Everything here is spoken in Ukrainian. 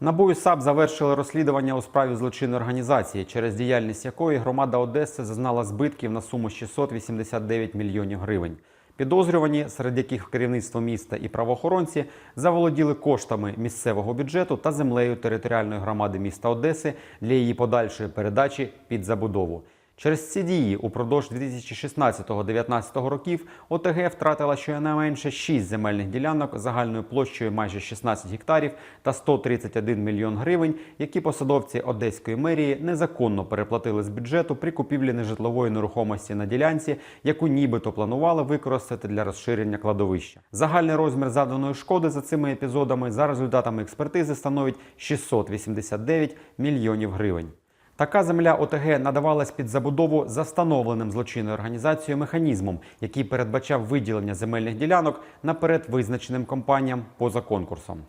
НАБУ і САП завершили розслідування у справі злочинної організації, через діяльність якої громада Одеси зазнала збитків на суму 689 мільйонів гривень. Підозрювані, серед яких керівництво міста і правоохоронці, заволоділи коштами місцевого бюджету та землею територіальної громади міста Одеси для її подальшої передачі під забудову. Через ці дії упродовж 2016-2019 років ОТГ втратила щонайменше 6 земельних ділянок загальною площею майже 16 гектарів та 131 мільйон гривень, які посадовці Одеської мерії незаконно переплатили з бюджету при купівлі нежитлової нерухомості на ділянці, яку нібито планували використати для розширення кладовища. Загальний розмір заданої шкоди за цими епізодами за результатами експертизи становить 689 мільйонів гривень. Така земля ОТГ надавалась під забудову за встановленим злочинною організацією механізмом, який передбачав виділення земельних ділянок наперед визначеним компаніям поза конкурсом.